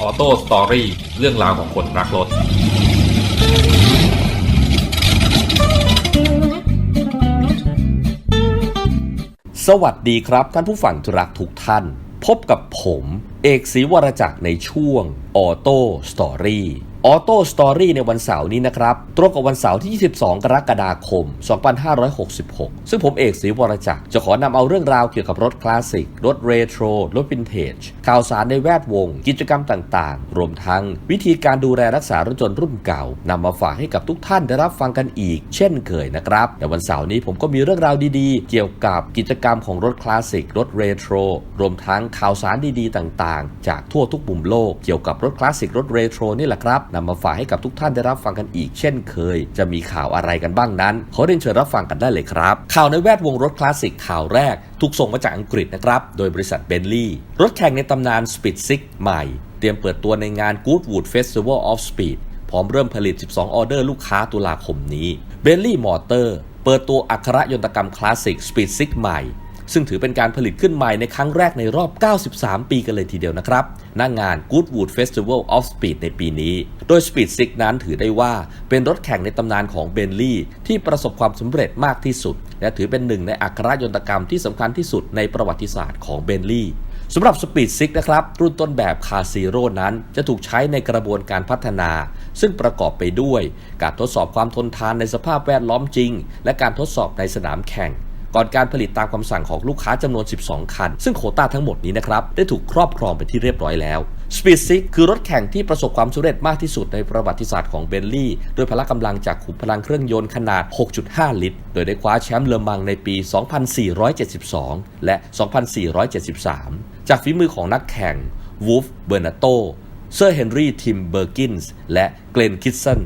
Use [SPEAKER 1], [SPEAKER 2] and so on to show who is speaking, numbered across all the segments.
[SPEAKER 1] ออโต้สตอรี่เรื่องราวของคนรักรถ
[SPEAKER 2] สวัสดีครับท่านผู้ฟังที่รักทุกท่าน พบกับผม เอกศรีวรจักรในช่วงออโต้สตอรี่ ออโต้สตอรี่ในวันเสาร์นี้นะครับ ตรงกับวันเสาร์ที่ 22 กรกฎาคม 2566 ซึ่งผมเอกศรีวรจักร จะขอนำเอาเรื่องราวเกี่ยวกับรถคลาสสิก รถเรโทร รถวินเทจ ข่าวสารในแวดวง กิจกรรมต่างๆ รวมทั้งวิธีการดูแลรักษารถยนต์รุ่นเก่านำมาฝากให้กับทุกท่านได้รับฟังกันอีก เช่นเคยนะครับแต่วันเสาร์นี้ผมก็มีเรื่องราวดีๆ เกี่ยวกับกิจกรรมของรถคลาสสิก รถเรโทร รวมทั้งข่าวสารดีๆ ต่างๆ จากทั่วทุกมุมโลก เกี่ยวกับรถคลาสสิก รถเรโทรนี่แหละครับนำมาฝากให้กับทุกท่านได้รับฟังกันอีก เช่นเคย จะมีข่าวอะไรกันบ้างนั้น ขอเรียนเชิญรับฟังกันได้เลยครับ ข่าวในแวดวงรถคลาสสิกข่าวแรก ถูกส่งมาจากอังกฤษนะครับ โดยบริษัทเบนลี่รถแข่งในตำนาน Speed 6ใหม่ เตรียมเปิดตัวในงาน Goodwood Festival of Speed พร้อมเริ่มผลิต 12 ออเดอร์ลูกค้าตุลาคมนี้ b e n l e y Motor เปิดตัวอัคระยนตกรรมคลาสสิก Speed 6ใหม่ ซึ่งถือเป็นการผลิตขึ้นใหม่ในครั้งแรกในรอบ 93 ปีกันเลยทีเดียวนะครับณงาน Goodwood Festival of Speed ในปีนี้ โดย Speed 6 นั้นถือได้ว่าเป็นรถแข่งในตำนานของเบนลี่ที่ประสบความสำเร็จมากที่สุด และถือเป็นหนึ่งในอัครยนตกรรมที่สำคัญที่สุดในประวัติศาสตร์ของเบนลี่สำหรับ Speed 6 นะครับ รุ่นต้นแบบคาซีโร่นั้นจะถูกใช้ในกระบวนการพัฒนา ซึ่งประกอบไปด้วย การทดสอบความทนทานในสภาพแวดล้อมจริง และการทดสอบในสนามแข่ง ก่อนการผลิตตามคำสั่งของลูกค้าจำนวน 12 คัน ซึ่งโคต้าทั้งหมดนี้นะครับ ได้ถูกครอบครองไปที่เรียบร้อยแล้ว Speed 6คือรถแข่งที่ประสบความสำเร็จมากที่สุดในประวัติศาสตร์ของเบนลี่ โดยพละกำลังจากขุมพลังเครื่องยนต์ขนาด 6.5 ลิตร โดยได้คว้าแชมป์เลอมังในปี 2472 และ 2473 จากฝีมือของนักแข่งวูฟ เบอร์นาโต เซอร์เฮนรี่ ทิมเบอร์กินส์ และเกรนคิสสัน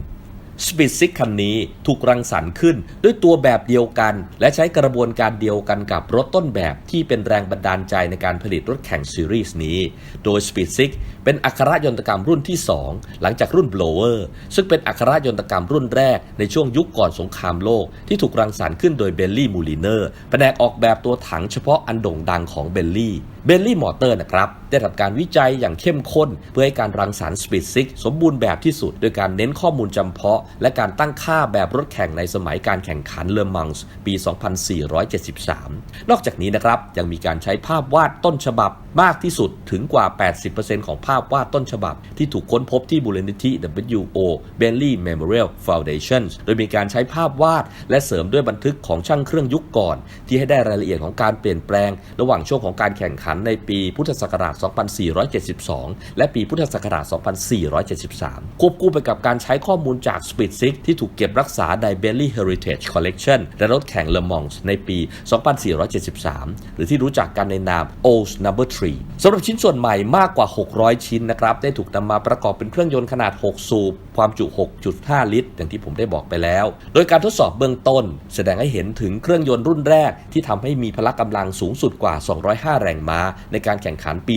[SPEAKER 2] สปีดซิกคันนี้ถูกรังสรรค์ขึ้นด้วยตัวแบบเดียวกัน และใช้กระบวนการเดียวกันกับรถต้นแบบที่เป็นแรงบันดาลใจในการผลิตรถแข่งซีรีส์นี้ โดย Speed 6เป็นอัคระยนตกรรมรุ่นที่ 2 หลังจากรุ่น Blower ซึ่งเป็นอัคระยนตกรรมรุ่นแรกในช่วงยุคก่อนสงครามโลก ที่ถูกรังสรรค์ขึ้นโดยเบลลี่มูลิเนอร์แผนกออกแบบตัวถังเฉพาะอันโด่งดังของเบลลี่เบลลี่มอเตอร์นะครับ ได้ทำการวิจัยอย่างเข้มข้น เพื่อให้การรังสรรค์ Speed 6สมบูรณ์แบบที่สุด โดยการเน้นข้อมูลจำเพาะและการตั้งค่าแบบรถแข่งในสมัยการแข่งขันเลอมังส์ปี 2473 นอกจากนี้นะครับ ยังมีการใช้ภาพวาดต้นฉบับมากที่สุดถึงกว่า 80%ของภาพวาดต้นฉบับ ที่ถูกค้นพบที่บูรณนิธิ WO Bentley Memorial Foundation โดยมีการใช้ภาพวาด และเสริมด้วยบันทึกของช่างเครื่องยุคก่อน ที่ให้ได้รายละเอียดของการเปลี่ยนแปลง ระหว่างช่วงของการแข่งขันในปีพุทธศักราช 2472 และปีพุทธศักราช 2473 ควบคู่ไปกับการใช้ข้อมูลจาก Speed 6 ที่ถูกเก็บรักษาใน Bentley Heritage Collection และรถแข่ง Le Mans ในปี 2473 หรือที่รู้จักกันในนาม Old Number 3สำหรับชิ้นส่วนใหม่มากกว่า 600 ชิ้นนะครับ ได้ถูกนำมาประกอบเป็นเครื่องยนต์ขนาด 6 สูบ ความจุ 6.5 ลิตร อย่างที่ผมได้บอกไปแล้ว โดยการทดสอบเบื้องต้น แสดงให้เห็นถึงเครื่องยนต์รุ่นแรก ที่ทำให้มีพละกำลังสูงสุดกว่า 205 แรงม้า ในการแข่งขันปี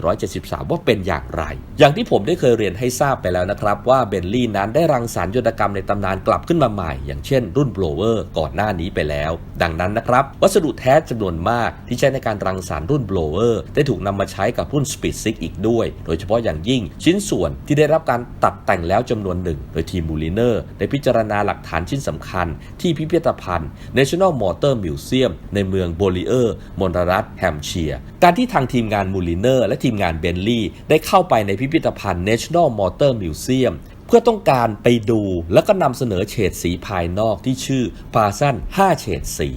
[SPEAKER 2] 2473 ว่าเป็นอย่างไร อย่างที่ผมได้เคยเรียนให้ทราบไปแล้วนะครับ ว่าเบนลี่นั้นได้รังสรรค์ยนตกรรมในตำนานกลับขึ้นมาใหม่ อย่างเช่น รุ่นโบลเวอร์ก่อนหน้านี้ไปแล้ว ดังนั้นนะครับ วัสดุแท้จำนวนมากที่ใช้ในการรังสรรค์รุ่นโบลเวอร์ได้ถูกนำมาใช้กับรุ่น Speed 6อีกด้วย โดยเฉพาะอย่างยิ่งชิ้นส่วนที่ได้รับการตัดแต่งแล้วจำนวนหนึ่ง โดยทีมมูลิเนอร์ได้พิจารณาหลักฐานชิ้นสำคัญที่พิพิธภัณฑ์ National Motor Museum ในเมืองโบลีเออร์มอนรัฐแฮมเชียร์ การที่ทางทีมงานมูลิเนอร์และทีมงานเบนลี่ได้เข้าไปในพิพิธภัณฑ์ National Motor Museum เพื่อต้องการไปดูแล้วก็นำเสนอเฉดสีภายนอกที่ชื่อพาซัน5 เฉดสี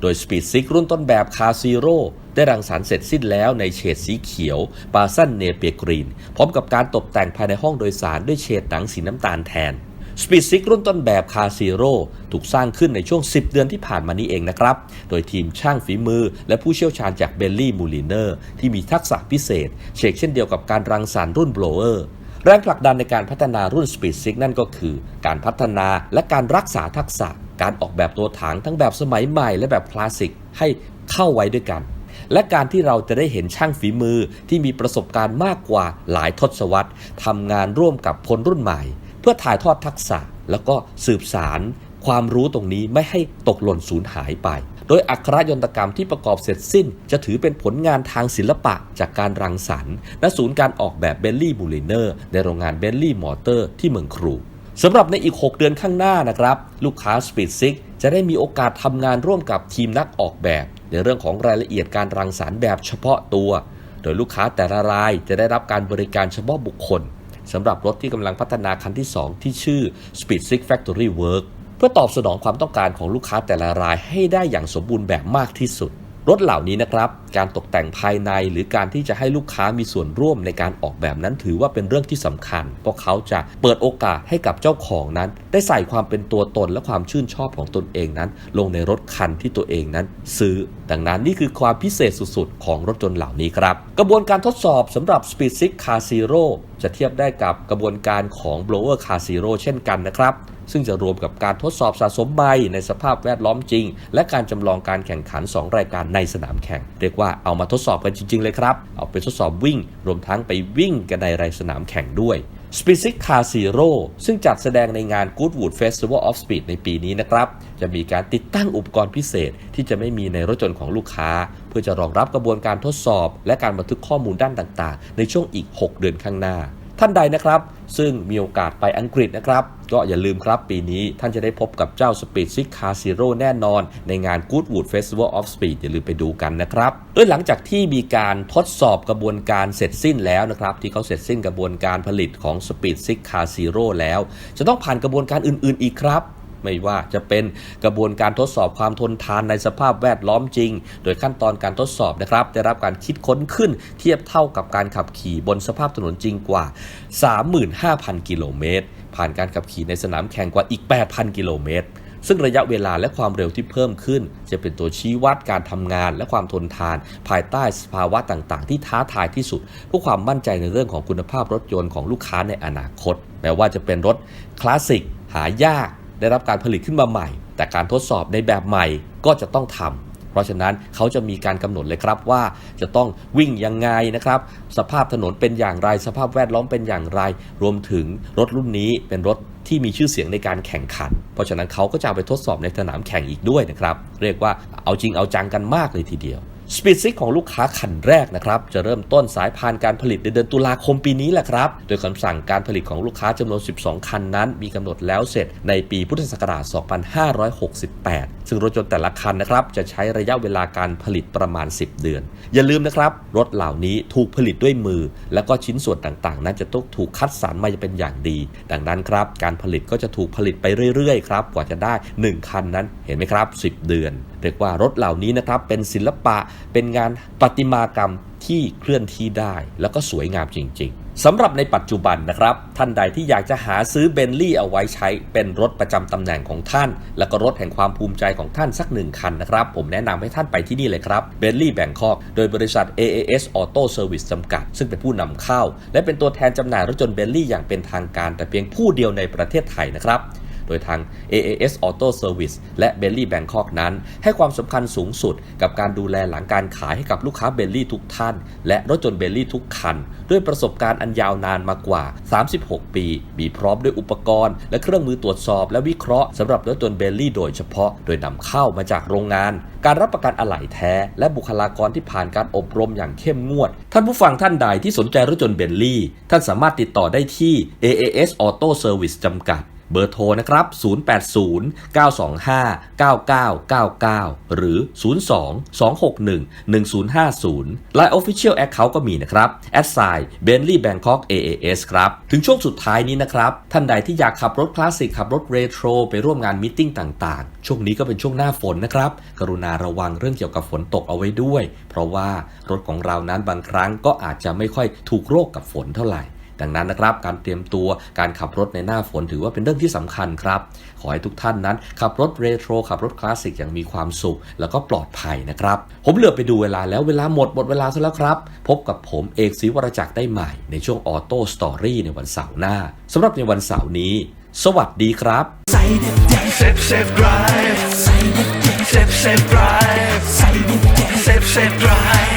[SPEAKER 2] โดย Speed 6รุ่นต้นแบบคาซีโร่ ได้รังสรรค์เสร็จสิ้นแล้วในเฉดสีเขียวปาซันเนเปียกรีน พร้อมกับการตกแต่งภายในห้องโดยสารด้วยเฉดหนังสีน้ำตาลแทน Speed 6รุ่นต้นแบบคาซีโร่ถูกสร้างขึ้นในช่วง 10 เดือนที่ผ่านมานี้เองนะครับ โดยทีมช่างฝีมือ และผู้เชี่ยวชาญจากเบลลี่มูลิเนอร์ที่มีทักษะพิเศษ เชกเช่นเดียวกับการรังสรรค์รุ่นโบลเวอร์แรงผลักดันในการพัฒนารุ่น Speed 6นั่นก็คือ การพัฒนาและการรักษาทักษะ การออกแบบตัวถังทั้งแบบสมัยใหม่และแบบคลาสสิกให้เข้าไว้ด้วยกัน และการที่เราจะได้เห็นช่างฝีมือที่มีประสบการณ์มากกว่าหลายทศวรรษทำงานร่วมกับคนรุ่นใหม่ เพื่อถ่ายทอดทักษะแล้วก็สืบสารความรู้ตรงนี้ไม่ให้ตกหล่นสูญหายไป โดยอักขรยนตกรรมที่ประกอบเสร็จสิ้น จะถือเป็นผลงานทางศิลปะจากการรังสรรค์ณศูนย์การออกแบบเบลลี่บูลิเนอร์ในโรงงานเบลลี่มอเตอร์ที่เมืองครู สำหรับในอีก 6 เดือนข้างหน้านะครับ ลูกค้า Speed 6จะได้มีโอกาสทำงานร่วมกับทีมนักออกแบบ ในเรื่องของรายละเอียดการรังสรรค์แบบเฉพาะตัว โดยลูกค้าแต่ละรายจะได้รับการบริการเฉพาะบุคคลสำหรับรถที่กำลังพัฒนาคันที่ 2 ที่ชื่อ Speed 6 Factory Work เพื่อตอบสนองความต้องการของลูกค้าแต่ละรายให้ได้อย่างสมบูรณ์แบบมากที่สุด รถเหล่านี้นะครับ การตกแต่งภายในหรือการที่จะให้ลูกค้ามีส่วนร่วมในการออกแบบนั้นถือว่าเป็นเรื่องที่สำคัญ เพราะเขาจะเปิดโอกาสให้กับเจ้าของนั้น ได้ใส่ความเป็นตัวตนและความชื่นชอบของตนเองนั้น ลงในรถคันที่ตัวเองนั้น ซื้อ ดังนั้นนี่คือความพิเศษสุดๆ ของรถยนต์เหล่านี้ครับ กระบวนการทดสอบสำหรับ Speed 6 Car Zero จะเทียบได้กับกระบวนการของ Blower Car Zero เช่นกันนะครับ ซึ่งจะรวมกับการทดสอบสะสมใบในสภาพแวดล้อมจริง และการจำลองการแข่งขัน 2 รายการในสนามแข่ง เรียกว่าเอามาทดสอบกันจริง ๆ เลยครับ เอาไปทดสอบวิ่ง รวมทั้งไปวิ่งกันในรายสนามแข่งด้วย s p e c i c Car Zero ซึ่งจัดแสดงในงาน Goodwood Festival of Speed ในปีนี้นะครับ จะมีการติดตั้งอุปกรณ์พิเศษ ที่จะไม่มีในรถยนต์ของลูกค้า เพื่อจะรองรับกระบวนการทดสอบ และการบันทึกข้อมูลด้านต่างๆ ในช่วงอีก 6 เดือนข้างหน้า ท่านใดนะครับ ซึ่งมีโอกาสไปอังกฤษนะครับ ก็อย่าลืมครับปีนี้ท่านจะได้พบกับเจ้า Speed 6 Car Zero แน่นอน ในงาน Goodwood Festival of Speed อย่าลืมไปดูกันนะครับโดยหลังจากที่มีการทดสอบกระบวนการเสร็จสิ้นแล้วนะครับ ที่เขาเสร็จสิ้นกระบวนการผลิตของ Speed 6 Car Zero แล้ว จะต้องผ่านกระบวนการอื่น ๆ อีกครับ ไม่ว่าจะเป็นกระบวนการทดสอบความทนทานในสภาพแวดล้อมจริง โดยขั้นตอนการทดสอบนะครับ ได้รับการคิดค้นขึ้นเทียบเท่ากับการขับขี่บนสภาพถนนจริงกว่า 35,000 กิโลเมตร ผ่านการขับขี่ในสนามแข่งกว่าอีก 8,000 กิโลเมตรซึ่งระยะเวลาและความเร็วที่เพิ่มขึ้น จะเป็นตัวชี้วัดการทำงานและความทนทาน ภายใต้สภาวะต่างๆ ที่ท้าทายที่สุดเพื่อความมั่นใจในเรื่องของคุณภาพรถยนต์ของลูกค้าในอนาคต แม้ว่าจะเป็นรถคลาสสิกหายาก ได้รับการผลิตขึ้นมาใหม่ แต่การทดสอบในแบบใหม่ก็จะต้องทำเพราะฉะนั้นเขาจะมีการกำหนดเลยครับว่าจะต้องวิ่งยังไงนะครับ สภาพถนนเป็นอย่างไร สภาพแวดล้อมเป็นอย่างไร รวมถึงรถรุ่นนี้เป็นรถที่มีชื่อเสียงในการแข่งขัน เพราะฉะนั้นเขาก็จะเอาไปทดสอบในสนามแข่งอีกด้วยนะครับ เรียกว่าเอาจริงเอาจังกันมากเลยทีเดียว สปีดซิกของลูกค้าคันแรกนะครับจะเริ่มต้นสายพานการผลิตในเดือนตุลาคมปีนี้แหละครับโดยคำสั่งการผลิตของลูกค้าจำนวน 12 คันนั้น มีกำหนดแล้วเสร็จในปีพุทธศักราช 2568 ซึ่งรถยนต์แต่ละคันนะครับจะใช้ระยะเวลาการผลิตประมาณ 10 เดือน อย่าลืมนะครับ รถเหล่านี้ถูกผลิตด้วยมือ แล้วก็ชิ้นส่วนต่างๆ นั้นจะต้องถูกคัดสรรมาเป็นอย่างดี ดังนั้นครับการผลิตก็จะถูกผลิตไปเรื่อยๆครับกว่าจะได้ 1 คันนั้นเห็นไหมครับ 10 เดือนเรียกว่ารถเหล่านี้นะครับเป็นศิลปะเป็นงานประติมากรรมที่เคลื่อนที่ได้ แล้วก็สวยงามจริง ๆ สำหรับในปัจจุบันนะครับ ท่านใดที่อยากจะหาซื้อเบนลี่เอาไว้ใช้เป็นรถประจำตำแหน่งของท่าน และก็รถแห่งความภูมิใจของท่านสักหนึ่งคันนะครับ ผมแนะนำให้ท่านไปที่นี่เลยครับเบนลี่แบงคอกโดยบริษัท AAS Auto Service จำกัด ซึ่งเป็นผู้นำเข้า และเป็นตัวแทนจำหน่ายรถยนต์เบนลี่อย่างเป็นทางการ แต่เพียงผู้เดียวในประเทศไทยนะครับ โดยทาง AAS Auto Service และ b e l l y Bangkok นั้น ให้ความสำคัญสูงสุดกับการดูแลหลังการขายให้กับลูกค้าเบลลี่ทุกท่าน และรถยนต์เบลลี่ทุกคัน ด้วยประสบการณ์อันยาวนานมากว่า 36 ปี มีพร้อมด้วยอุปกรณ์ และเครื่องมือตรวจสอบและวิเคราะห์สำหรับรถยนต์เบลลี่โดยเฉพาะ โดยนำเข้ามาจากโรงงาน การรับประกันอะไหล่แท้ และบุคลากรที่ผ่านการอบรมอย่างเข้มงวด ท่านผู้ฟังท่านใดที่สนใจรถยนต์เบลลี่ ท่านสามารถติดต่อได้ที่ AAS Auto Service จำกัด เบอร์โทรนะครับ 080-925-9999 หรือ 02-261-1050 และ Official Account ก็มีนะครับ a d s i g n Bentley Bangkok AAS ครับ ถึงช่วงสุดท้ายนี้นะครับ ท่านใดที่อยากขับรถคลาสสิกขับรถเรโทรไปร่วมงานมิทติ้งต่างๆ ช่วงนี้ก็เป็นช่วงหน้าฝนนะครับ กรุณาระวังเรื่องเกี่ยวกับฝนตกเอาไว้ด้วย เพราะว่ารถของเรานั้นบางครั้งก็อาจจะไม่ค่อยถูกโรคกับฝนเท่าไหร่ ดังนั้นนะครับ การเตรียมตัวการขับรถในหน้าฝนถือว่าเป็นเรื่องที่สำคัญครับ ขอให้ทุกท่านนั้น ขับรถเรโทรขับรถคลาสสิกอย่างมีความสุข แล้วก็ปลอดภัยนะครับ ผมเหลือไปดูเวลาแล้วเวลาหมดหมดเวลาซะแล้วครับ พบกับผมเอกศรีวรจักรได้ใหม่ในช่วงออโต้สตอรี่ในวันเสาร์หน้าสำหรับในวันเสาร์นี้ สวัสดีครับ
[SPEAKER 3] ใส่เด็ดเซฟเซฟไดรฟ์ใส่เด็ดเซฟเซฟไดรฟ์ใส่เด็ดเซฟเซฟไดรฟ์